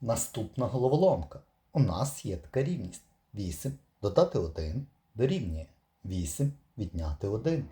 Наступна головоломка. У нас є така рівність. 8 додати 1 дорівнює 8 відняти 1.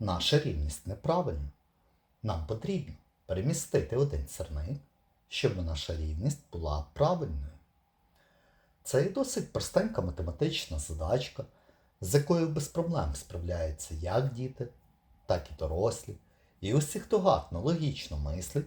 Наша рівність неправильна. Нам потрібно перемістити один сірник, щоб наша рівність була правильною. Це і досить простенька математична задачка, з якою без проблем справляються як діти, так і дорослі. І усі, хто гарно логічно мислить,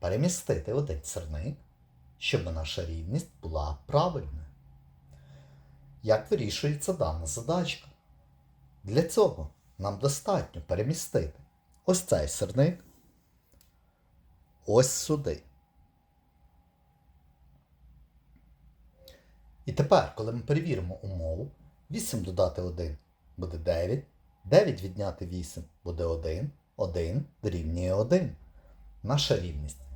перемістити один сирник, щоб наша рівність була правильною. Як вирішується дана задачка? Для цього нам достатньо перемістити ось цей сирник ось сюди. І тепер, коли ми перевіримо умову, 8 додати 1 буде 9, 9 відняти 8 буде 1, 1 дорівнює 1. Наша рівність